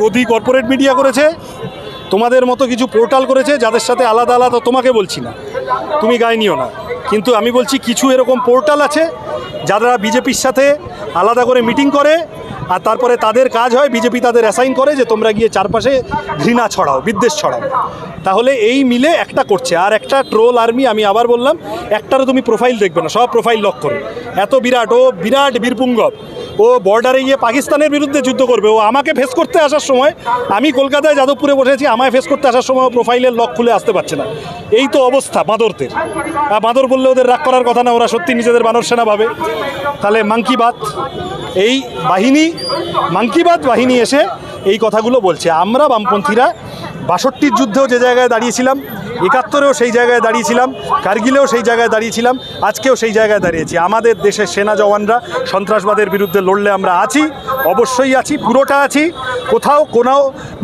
গদি corporate media করেছে, তোমাদের মতো কিছু পোর্টাল করেছে, যাদের সাথে আলাদা আলাদা তোমাকে বলছি না। তুমি গায়ে নিও না। কিন্তু আমি বলছি কিছু এরকম পোর্টাল আছে, যারা বিজেপির সাথে আলাদা করে মিটিং করে আর তারপরে তাদের কাজ হয়, বিজেপি তাদের অ্যাসাইন করে যে তোমরা গিয়ে চারপাশে ঘৃণা ছড়াও, বিদ্বেষ ছড়াও। তাহলে এই মিলে একটা করছে। আর একটা ট্রোল আর্মি আমি আবার বললাম, একটারও তুমি প্রোফাইল দেখবে না, সব প্রোফাইল লক করো। এত বিরাট, ও বিরাট বীরপুঙ্গব। ও বর্ডারে গিয়ে পাকিস্তানের বিরুদ্ধে যুদ্ধ করবে। ও আমাকে ফেস করতে আসার সময়, আমি কলকাতায় যাদবপুরে বসেছি, আমায় ফেস করতে আসার সময় প্রোফাইলের লক খুলে আসতে পারছে না। এই তো অবস্থা বাঁদরদের। আর বাঁদর বললে ওদের রাগ করার কথা না, ওরা সত্যি নিজেদের বানর সেনা ভাবে। তাহলে মাংকি বাত। এই বাহিনী মাংকিবাদ বাহিনী এসে এই কথাগুলো বলছে। আমরা বামপন্থীরা বাষট্টির যুদ্ধেও যে জায়গায় দাঁড়িয়েছিলাম একাত্তরেও সেই জায়গায় দাঁড়িয়েছিলাম, কার্গিলেও সেই জায়গায় দাঁড়িয়েছিলাম, আজকেও সেই জায়গায় দাঁড়িয়েছি। আমাদের দেশের সেনা জওয়ানরা সন্ত্রাসবাদের বিরুদ্ধে লড়লে আমরা আছি, অবশ্যই আছি, পুরোটা আছি, কোথাও কোনো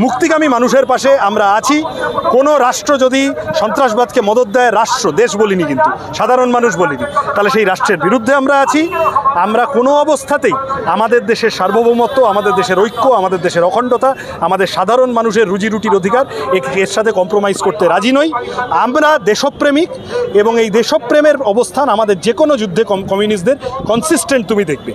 মুক্তিকামী মানুষের পাশে আমরা আছি। কোনো রাষ্ট্র যদি সন্ত্রাসবাদকে মদত দেয়, রাষ্ট্র, দেশ বলিনি কিন্তু, সাধারণ মানুষ বলিনি, তাহলে সেই রাষ্ট্রের বিরুদ্ধে আমরা আছি। আমরা কোনো অবস্থাতেই আমাদের দেশের সার্বভৌমত্ব, আমাদের দেশের ঐক্য, আমাদের দেশের অখণ্ডতা, আমাদের সাধারণ মানুষের রুজি রুটির অধিকার এর সাথে কম্প্রোমাইজ করতে রাজি নই। আমরা দেশপ্রেমিক এবং এই দেশপ্রেমের অবস্থান আমাদের যে কোনো যুদ্ধে কমিউনিস্টদের কনসিস্টেন্ট তুমি দেখবে।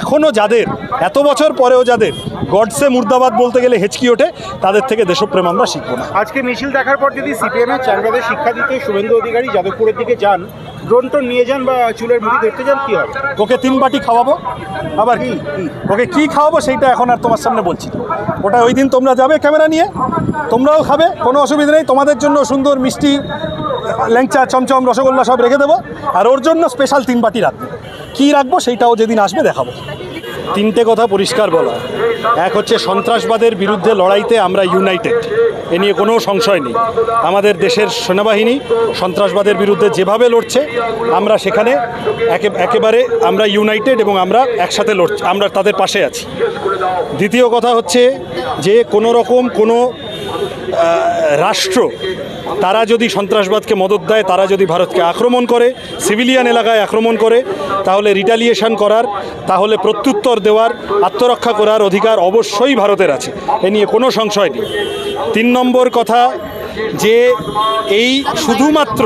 এখনও যাদের এত বছর পরেও যাদের গডসে মুর্দাবাদ বলতে গেলে হেঁচকি ওঠে তাদের থেকে দেশপ্রেম আমরা শিখব না। আজকে মিছিল দেখার পর যদি সিপিএম এর চাকরাদের শিক্ষা দিতে শুভেন্দু অধিকারী যাদবপুরের দিকে যান ড্রোন টোন নিয়ে যান বা চুলের মুড়ি ধরতে যান কী হবে? ওকে তিন বাটি খাওয়াবো। আবার কি? ওকে কি খাওয়াবো সেইটা এখন আর তোমার সামনে বলছি। ওটা ওই দিন তোমরা যাবে ক্যামেরা নিয়ে তোমরাও খাবে কোনো অসুবিধা নেই। তোমাদের জন্য সুন্দর মিষ্টি ল্যাংচা চমচম রসগোল্লা সব রেখে দেবো। আর ওর জন্য স্পেশাল তিন বাটি রাখব। কী রাখব সেইটাও যেদিন আসবে দেখাবো। তিনটে কথা পরিষ্কার বলা। এক হচ্ছে সন্ত্রাসবাদের বিরুদ্ধে লড়াইতে আমরা ইউনাইটেড এ নিয়ে কোনো সংশয় নেই। আমাদের দেশের সেনাবাহিনী সন্ত্রাসবাদের বিরুদ্ধে যেভাবে লড়ছে, আমরা সেখানে একে একেবারে আমরা ইউনাইটেড এবং আমরা একসাথে লড়ছি, আমরা তাদের পাশে আছি। দ্বিতীয় কথা হচ্ছে যে কোনো রকম কোনো রাষ্ট্র তারা যদি সন্ত্রাসবাদকে মদত দেয়, তারা যদি ভারতকে আক্রমণ করে, সিভিলিয়ান এলাকায় আক্রমণ করে, তাহলে রিটালিয়েশন করার, তাহলে প্রত্যুত্তর দেওয়ার, আত্মরক্ষা করার অধিকার অবশ্যই ভারতের আছে। এ নিয়ে কোনো সংশয় নেই। তিন নম্বর কথা যে এই শুধুমাত্র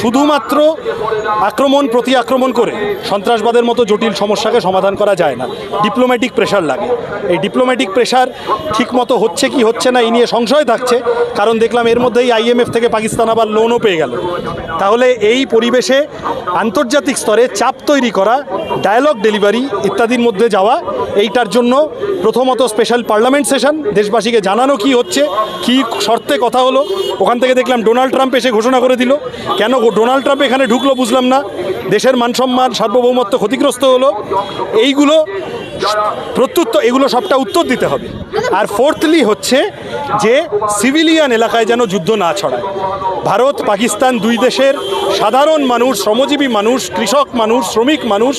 শুধুমাত্র আক্রমণ প্রতি আক্রমণ করে সন্ত্রাসবাদের মতো জটিল সমস্যাকে সমাধান করা যায় না। ডিপ্লোম্যাটিক প্রেশার লাগে। এই ডিপ্লোম্যাটিক প্রেশার ঠিকমতো হচ্ছে কি হচ্ছে না, এই নিয়ে সংশয় থাকছে। কারণ দেখলাম এর মধ্যেই আইএমএফ থেকে পাকিস্তান আবার লোনও পেয়ে গেল। তাহলে এই পরিবেশে আন্তর্জাতিক স্তরে চাপ তৈরি করা ডায়ালগ ডেলিভারি ইত্যাদির মধ্যে যাওয়া, এইটার জন্য প্রথমত স্পেশাল পার্লামেন্ট সেশন দেশবাসীকে জানানো কি হচ্ছে, কি শর্তে কথা হলো ওখান থেকে দেখলাম ডোনাল্ড ট্রাম্প এসে ঘোষণা করে দিল। কেন ডোনাল্ড ট্রাম্প এখানে ঢুকলো বুঝলাম না। দেশের মানসম্মান সার্বভৌমত্ব ক্ষতিগ্রস্ত হলো। এইগুলো প্রত্যুত্তর, এগুলো সবটা উত্তর দিতে হবে। আর ফোর্থলি হচ্ছে যে সিভিলিয়ান এলাকায় যেন যুদ্ধ না ছড়ায়। ভারত, পাকিস্তান দুই দেশের সাধারণ মানুষ, শ্রমজীবী মানুষ, কৃষক মানুষ, শ্রমিক মানুষ,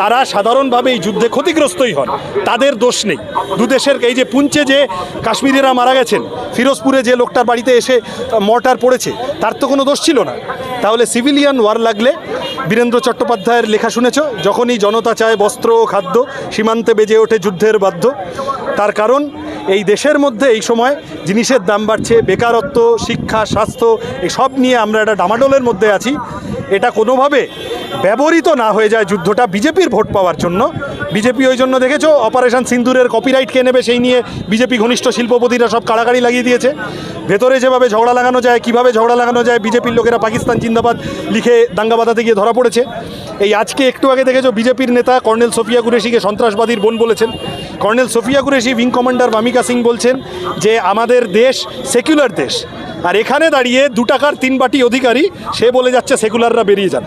তারা সাধারণভাবে এই যুদ্ধে ক্ষতিগ্রস্তই হন। তাদের দোষ নেই। দু দেশের এই যে পুঞ্চে যে কাশ্মীরিরা মারা গেছেন, ফিরোজপুরে যে লোকটার বাড়িতে এসে মর্টার পড়েছে, তার তো কোনো দোষ ছিল না। তাহলে সিভিলিয়ান ওয়ার লাগলে বীরেন্দ্র চট্টোপাধ্যায়ের লেখা শুনেছ? যখনই জনতা চায় বস্ত্র ও খাদ্য, সীমান্তে বেজে ওঠে যুদ্ধের বাধ্য। তার কারণ, এই দেশের মধ্যে এই সময় জিনিসের দাম বাড়ছে, বেকারত্ব, শিক্ষা, স্বাস্থ্য, এসব সব নিয়ে আমরা একটা ডামাডোলের মধ্যে আছি। এটা কোনোভাবে ব্যবহৃত না হয়ে যায় যুদ্ধটা বিজেপির ভোট পাওয়ার জন্য। বিজেপি ওই জন্য দেখেছ? অপারেশন সিন্দুরের কপিরাইট কে নেবে সেই নিয়ে বিজেপি ঘনিষ্ঠ শিল্পপতিরা সব কাড়াকাড়ি লাগিয়ে দিয়েছে। ভেতরে যেভাবে ঝগড়া লাগানো যায়, কীভাবে ঝগড়া লাগানো যায়, বিজেপির লোকেরা পাকিস্তান জিন্দাবাদ লিখে দাঙ্গা বাঁধাতে গিয়ে ধরা পড়েছে। এই আজকে একটু আগে দেখেছ, বিজেপির নেতা কর্নেল সোফিয়া কুরেশিকে সন্ত্রাসবাদীর বোন বলেছেন। Colonel Sofiya Qureshi wing commander Vyomika Singh বলছেন যে, আমাদের দেশ সেকুলার দেশ। আর এখানে দাঁড়িয়ে দু টাকার তিন বাটি অধিকারী, সে বলে যাচ্ছে সেকুলাররা বেরিয়ে যান।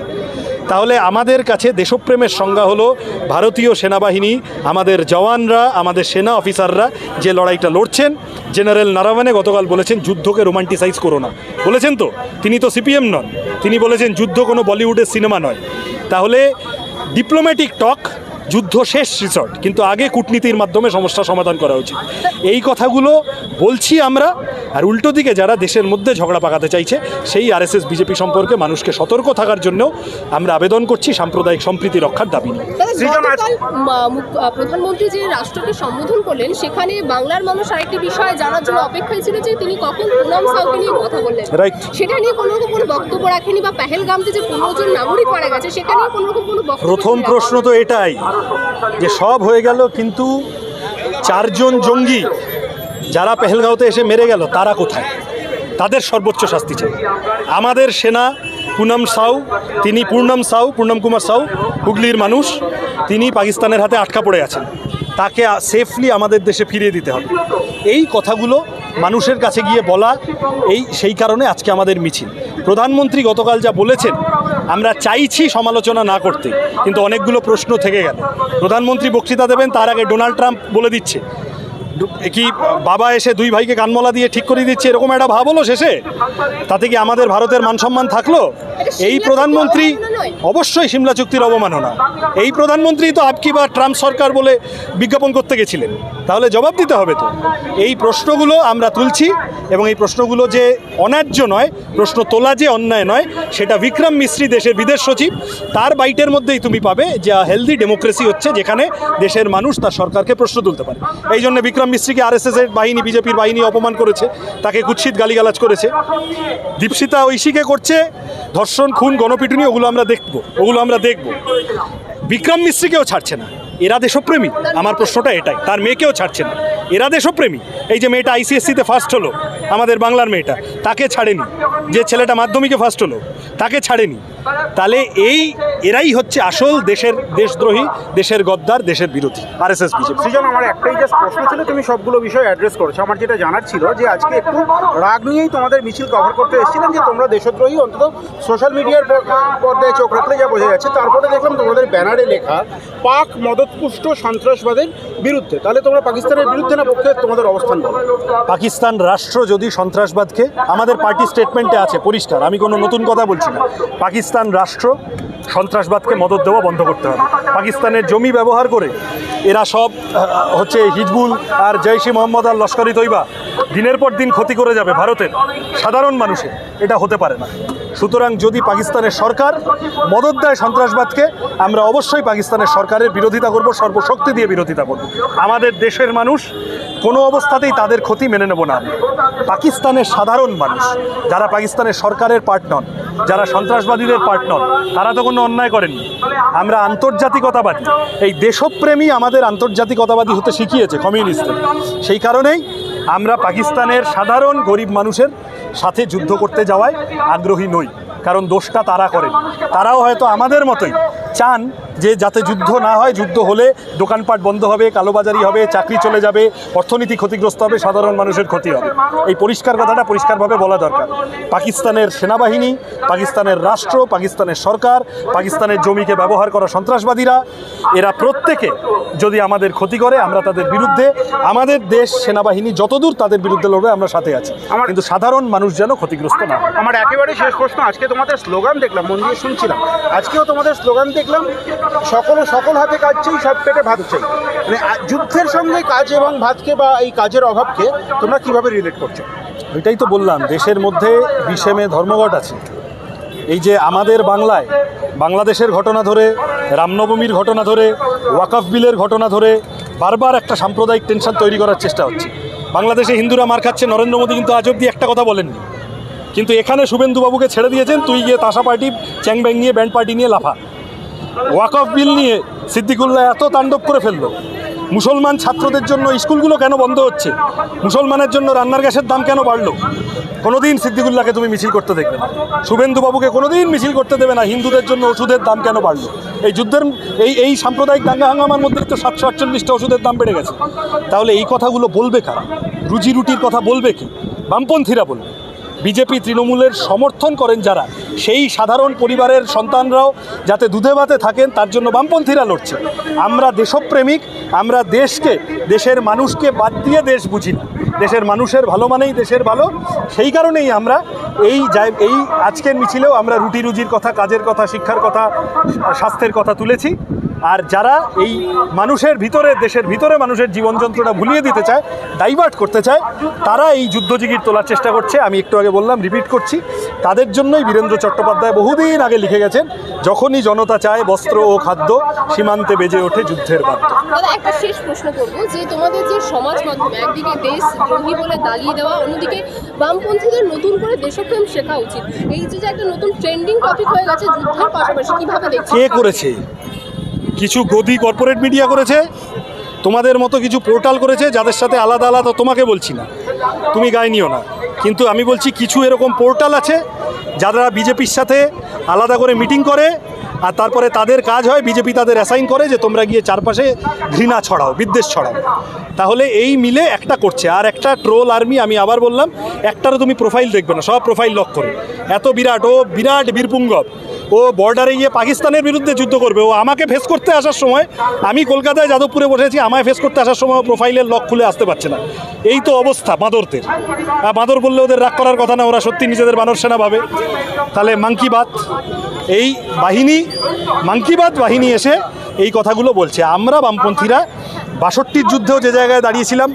তাহলে আমাদের কাছে দেশপ্রেমের সংজ্ঞা হলো ভারতীয় সেনাবাহিনী, আমাদের জওয়ানরা, আমাদের সেনা অফিসাররা যে লড়াইটা লড়ছেন। জেনারেল নারায়ণে গতকাল বলেছেন, যুদ্ধকে রোমান্টিসাইজ করো না। বলেছেন তো? তিনি তো সিপিএম নন। তিনি বলেছেন, যুদ্ধ কোনো বলিউডের সিনেমা নয়। তাহলে ডিপ্লোম্যাটিক টক যুদ্ধ শেষ রিসর্ট কিন্তু আগে কূটনীতির মাধ্যমে সমস্যা সমাধান করা উচিত। এই কথাগুলো বলছি আমরা আর উল্টো দিকে যারা দেশের মধ্যে ঝগড়া পাকাতে চাইছে সেই আরএসএস বিজেপি সম্পর্কে মানুষকে সতর্ক থাকার জন্যও আমরা আবেদন করছি সাম্প্রদায়িক সম্প্রীতি রক্ষার দাবি নিয়ে। প্রধানমন্ত্রী যে রাষ্ট্রকে সম্বোধন করলেন সেখানে বাংলার মানুষ আরেকটি বিষয় জানার জন্য অপেক্ষায় ছিল যে তিনি কখন পুনম সাউকে নিয়ে কথা বললেন। রাইট সেটা নিয়ে কোনো রকম কোনো বক্তব্য রাখেনি বা পেহেলগামতে যে পনেরো জন নাগরিক মারা গেছে সেখানে কোনো রকম কোনো প্রথম প্রশ্ন তো এটাই যে সব হয়ে গেল, কিন্তু চারজন জঙ্গি যারা পেহেলগাঁওতে এসে মেরে গেল, তারা কোথায়? তাদের সর্বোচ্চ শাস্তি চাই। আমাদের সেনা, পুনম সাউ, তিনি পূর্ণম সাউ, পূর্ণম কুমার সাউ, হুগলির মানুষ, তিনি পাকিস্তানের হাতে আটকা পড়ে আছেন। তাকে সেফলি আমাদের দেশে ফিরিয়ে দিতে হবে। এই কথাগুলো মানুষের কাছে গিয়ে বলা, এই, সেই কারণে আজকে আমাদের মিছিল। প্রধানমন্ত্রী গতকাল যা বলেছেন আমরা চাইছি সমালোচনা না করতে, কিন্তু অনেকগুলো প্রশ্ন থেকে গেল। প্রধানমন্ত্রী বক্তৃতা দেবেন, তার আগে ডোনাল্ড ট্রাম্প বলে দিচ্ছে। কি বাবা এসে দুই ভাইকে কানমলা দিয়ে ঠিক করে দিচ্ছে, এরকম একটা ভাব হলো শেষে? তাতে কি আমাদের ভারতের মান সম্মান থাকল? এই প্রধানমন্ত্রী অবশ্যই সিমলা চুক্তির অবমাননা। এই প্রধানমন্ত্রী তো আপকি বা ট্রাম্প সরকার বলে বিজ্ঞাপন করতে গেছিলেন। তাহলে জবাব দিতে হবে তো। এই প্রশ্নগুলো আমরা তুলছি এবং এই প্রশ্নগুলো যে অন্যায্য নয়, প্রশ্ন তোলা যে অন্যায় নয়, সেটা বিক্রম মিস্ত্রি দেশের বিদেশ সচিব। তার বাইটের মধ্যেই তুমি পাবে যে হেলদি ডেমোক্রেসি হচ্ছে যেখানে দেশের মানুষ তার সরকারকে প্রশ্ন তুলতে পারে। এই জন্য বিক্রম মিস্ত্রিকে আরএসএস এর বাহিনী, বিজেপির বাহিনী অপমান করেছে, তাকে কুৎসিত গালিগালাজ করেছে। দীপশিতা ঐশীকে করছে ধর্ষণ, খুন, গণপিটুনি, ওগুলো আমরা দেখব, ওগুলো আমরা দেখব। বিক্রম মিস্ত্রিকেও ছাড়ছে না। এরা দেশপ্রেমী। আমার প্রশ্নটা এটাই। তার মেয়েকেও ছাড়ছে না। এরা দেশপ্রেমী। এই যে মেয়েটা আইসিএসসিতে ফার্স্ট হলো, আমাদের বাংলার মেয়েটা, তাকে ছাড়েনি। যে ছেলেটা মাধ্যমিকে ফার্স্ট হলো, তাকে ছাড়েনি। তাহলে এই এরাই হচ্ছে আসল দেশের দেশদ্রোহী দেশের গদ্দার দেশের বিরোধী আরএসএস বিজেপি সৃজন আমার একটাই জাস্ট প্রশ্ন ছিল তুমি সবগুলো বিষয় অ্যাড্রেস করেছ। আমার যেটা জানার ছিল যে আজকে একটু রাগ নিয়েই তোমাদের মিছিল কভার করতে এসেছিলেন যে তোমরা দেশদ্রোহী অন্তত সোশ্যাল মিডিয়ার পর্দায় চোখ রাখলে যা বোঝা যাচ্ছে। তারপরে দেখলাম তোমাদের ব্যানারে লেখা পাক মদতপুষ্ট সন্ত্রাসবাদের বিরুদ্ধে। তাহলে তোমরা পাকিস্তানের বিরুদ্ধে না পক্ষে তোমাদের অবস্থান বলো। পাকিস্তান রাষ্ট্র যদি সন্ত্রাসবাদকে আমাদের পার্টি স্টেটমেন্টে আছে পরিষ্কার আমি কোনো নতুন কথা বলছি না। পাকিস্তান রাষ্ট্র সন্ত্রাসবাদকে মদত দেওয়া বন্ধ করতে হবে। পাকিস্তানের জমি ব্যবহার করে এরা সব হচ্ছে হিজবুল আর জৈশি মোহাম্মদ আর লস্করি তৈবা দিনের পর দিন ক্ষতি করে যাবে ভারতের। সাধারণ মানুষের, এটা হতে পারে না। সুতরাং যদি পাকিস্তানের সরকার মদত দেয় সন্ত্রাসবাদকে, আমরা অবশ্যই পাকিস্তানের সরকারের বিরোধিতা করব, সর্বশক্তি দিয়ে বিরোধিতা করব। আমাদের দেশের মানুষ কোনো অবস্থাতেই তাদের ক্ষতি মেনে নেব না। পাকিস্তানের সাধারণ মানুষ, যারা পাকিস্তানের সরকারের পার্ট নন, যারা সন্ত্রাসবাদীদের পার্ট নন, তারা তো কোনো অন্যায় করেননি। আমরা আন্তর্জাতিকতাবাদী। এই দেশপ্রেমী আমাদের আন্তর্জাতিকতাবাদী হতে শিখিয়েছে কমিউনিস্টদের সেই কারণেই আমরা পাকিস্তানের সাধারণ গরিব মানুষের সাথে যুদ্ধ করতে যাওয়ায় আগ্রহী নই, কারণ দোষটা তারা করেন। তারাও হয়তো আমাদের মতোই চান যে যাতে যুদ্ধ না হয় যুদ্ধ হলে দোকানপাট বন্ধ হবে কালোবাজারি হবে চাকরি চলে যাবে অর্থনীতি ক্ষতিগ্রস্ত হবে সাধারণ মানুষের ক্ষতি হবে। এই পরিষ্কার কথাটা পরিষ্কারভাবে বলা দরকার। পাকিস্তানের সেনাবাহিনী পাকিস্তানের রাষ্ট্র পাকিস্তানের সরকার পাকিস্তানের জমিকে ব্যবহার করা সন্ত্রাসবাদীরা এরা প্রত্যেকে যদি আমাদের ক্ষতি করে আমরা তাদের বিরুদ্ধে আমাদের দেশ সেনাবাহিনী যতদূর তাদের বিরুদ্ধে লড়বে আমরা সাথে আছি। আমার- কিন্তু সাধারণ মানুষ যেন ক্ষতিগ্রস্ত না আমার একেবারে শেষ প্রশ্ন আজকে তোমাদের স্লোগান দেখলাম মন দিয়ে শুনছিলাম। আজকেও তোমাদের স্লোগান দেখলাম সকলে সকল হাতে কাজ চাই, সব পেটে ভাত চাই। মানে যুদ্ধের সঙ্গে কাজ এবং ভাতকে বা এই কাজের অভাবকে তোমরা কীভাবে রিলেট করছ? ওইটাই তো বললাম, দেশের মধ্যে বিষেমে ধর্মঘট আছে। এই যে আমাদের বাংলায়, বাংলাদেশের ঘটনা ধরে, রামনবমীর ঘটনা ধরে, ওয়াকফ বিলের ঘটনা ধরে, বারবার একটা সাম্প্রদায়িক টেনশন তৈরি করার চেষ্টা হচ্ছে। বাংলাদেশে হিন্দুরা মার খাচ্ছে, নরেন্দ্র মোদী কিন্তু আজ অব্দি একটা কথা বলেননি। কিন্তু এখানে শুভেন্দুবাবুকে ছেড়ে দিয়েছেন, তুই গিয়ে তাসা পার্টি চ্যাং ব্যাং নিয়ে ব্যান্ড পার্টি নিয়ে লাফা। ওয়াকফ বিল নিয়ে সিদ্দিকুল্লাহ এত তাণ্ডব করে ফেলল। মুসলমান ছাত্রদের জন্য স্কুলগুলো কেন বন্ধ হচ্ছে? মুসলমানের জন্য রান্নার গ্যাসের দাম কেন বাড়লো? কোনোদিন সিদ্দিকুল্লাহকে তুমি মিছিল করতে দেখবে না। শুভেন্দুবাবুকে কোনোদিন মিছিল করতে দেবে না। হিন্দুদের জন্য ওষুধের দাম কেন বাড়লো? এই যুদ্ধের, এই এই সাম্প্রদায়িক দাঙ্গা হাঙ্গামার মধ্যে তো সাতশো আটচল্লিশটা ওষুধের দাম বেড়ে গেছে। তাহলে এই কথাগুলো বলবে কারা? রুজি রুটির কথা বলবে কি? বামপন্থীরা বলবে। বিজেপি তৃণমূলের সমর্থন করেন যারা, সেই সাধারণ পরিবারের সন্তানরাও যাতে দুধে ভাতে থাকেন, তার জন্য বামপন্থীরা লড়ছে। আমরা দেশপ্রেমিক, আমরা দেশকে, দেশের মানুষকে বাদ দিয়ে দেশ বুঝি না। দেশের মানুষের ভালো মানেই দেশের ভালো। সেই কারণেই আমরা এই এই আজকের মিছিলেও আমরা রুটি রুজির কথা, কাজের কথা, শিক্ষার কথা, স্বাস্থ্যের কথা তুলেছি। আর যারা এই মানুষের ভিতরে দেশের ভিতরে মানুষের জীবন যন্ত্রণা ভুলিয়ে দিতে চায় ডাইভার্ট করতে চায় তারা এই যুদ্ধজিগির তোলার চেষ্টা করছে। আমি একটু আগে বললাম রিপিট করছি। তাদের জন্যই বীরেন্দ্র চট্টোপাধ্যায় বহুদিন আগে লিখে গেছেন যখনই জনতা চায় বস্ত্র ও খাদ্য সীমান্তে বেজে ওঠে যুদ্ধের দাদা একটা শেষ প্রশ্ন করব যে তোমাদের যে সমাজ মাধ্যমে একদিকে দেশ দ্রোহী বলে দাগিয়ে দেওয়া অন্যদিকে বামপন্থীদের নতুন করে দেশপ্রেম শেখা উচিত। এই যে যে একটা নতুন ট্রেন্ডিং টপিক হয়ে গেছে যুদ্ধের পাশাপাশি কীভাবে দেখছ কে করেছে? কিছু গদি কর্পোরেট মিডিয়া করেছে, তোমাদের মতো কিছু পোর্টাল করেছে, যাদের সাথে আলাদা আলাদা তোমাকে বলছি না। তুমি গায়ে নিও না। কিন্তু আমি বলছি কিছু এরকম পোর্টাল আছে, যারা বিজেপির সাথে আলাদা করে মিটিং করে, আর তারপরে তাদের কাজ হয়, বিজেপি তাদের অ্যাসাইন করে যে তোমরা গিয়ে চারপাশে ঘৃণা ছড়াও, বিদ্বেষ ছড়াও। তাহলে এই মিলে একটা করছে। আর একটা ট্রোল আর্মি আমি আবার বললাম, একটারও তুমি প্রোফাইল দেখবে না, সব প্রোফাইল লক করে। এত বিরাট, ও বিরাট বীরপুঙ্গব। ও বর্ডারে গিয়ে পাকিস্তানের বিরুদ্ধে যুদ্ধ করবে। ও আমাকে ফেস করতে আসার সময় আমি কলকাতায় যাদবপুরে বসেছি, আমায় ফেস করতে আসার সময় প্রোফাইলের লক খুলে আসতে পারছে না। এই তো অবস্থা বাঁদরদের। বাঁদর বললে ওদের রাগ করার কথা না, ওরা সত্যি নিজেদের বানর সেনা ভাবে। তাহলে মাংকি বাত এই বাহিনী মাংকিবাদ বাহিনী এসে এই কথাগুলো বলছে। আমরা বামপন্থীরা বাষট্টির যুদ্ধেও যে জায়গায় দাঁড়িয়েছিলাম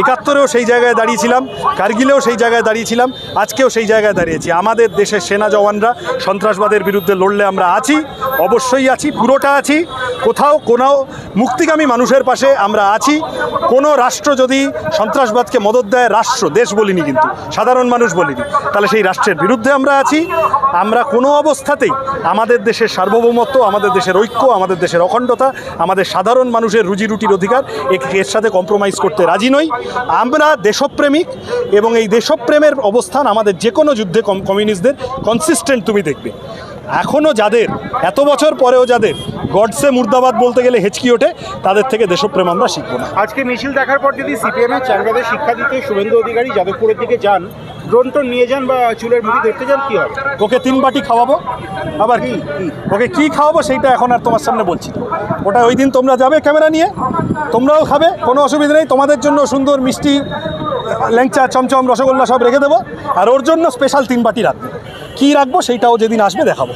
একাত্তরেও সেই জায়গায় দাঁড়িয়েছিলাম, কার্গিলেও সেই জায়গায় দাঁড়িয়েছিলাম, আজকেও সেই জায়গায় দাঁড়িয়েছি। আমাদের দেশের সেনা জওয়ানরা সন্ত্রাসবাদের বিরুদ্ধে লড়লে আমরা আছি, অবশ্যই আছি, পুরোটা আছি, কোথাও কোনো মুক্তিগামী মানুষের পাশে আমরা আছি। কোনো রাষ্ট্র যদি সন্ত্রাসবাদকে মদত দেয়, রাষ্ট্র, দেশ বলিনি কিন্তু, সাধারণ মানুষ বলিনি, তাহলে সেই রাষ্ট্রের বিরুদ্ধে আমরা আছি। আমরা কোনো অবস্থাতেই আমাদের দেশের সার্বভৌমত্ব, আমাদের দেশের ঐক্য, আমাদের দেশের অখণ্ডতা, আমাদের সাধারণ মানুষের রুজি রুটির অধিকার এর সাথে কম্প্রোমাইজ করতে রাজি নই। আমরা দেশপ্রেমিক এবং এই দেশপ্রেমের অবস্থান আমাদের যে কোনো যুদ্ধে কম- কমিউনিস্টদের কনসিস্টেন্ট তুমি দেখবে। এখনও যাদের, এত বছর পরেও যাদের, গডসে মুর্দাবাদ বলতে গেলে হেঁচকি ওঠে, তাদের থেকে দেশপ্রেম আমরা শিখব না। আজকে মিছিল দেখার পর যদি সিপিএমের চ্যাংরাদের শিক্ষা দিতে শুভেন্দু অধিকারী যাদবপুরের দিকে যান ড্রোন টোন নিয়ে যান বা চুলের মুড়ি দেখতে যান কি হবে? ওকে তিন বাটি খাওয়াবো। আবার কি? ওকে কি খাওয়াবো সেইটা এখন আর তোমার সামনে বলছি। ওটা ওই দিন তোমরা যাবে ক্যামেরা নিয়ে তোমরাও খাবে কোনো অসুবিধা নেই। তোমাদের জন্য সুন্দর মিষ্টি ল্যাংচা চমচম রসগোল্লা সব রেখে দেবো। আর ওর জন্য স্পেশাল তিন বাটি রাখবে। কী রাখব সেইটাও যেদিন আসবে দেখাবো।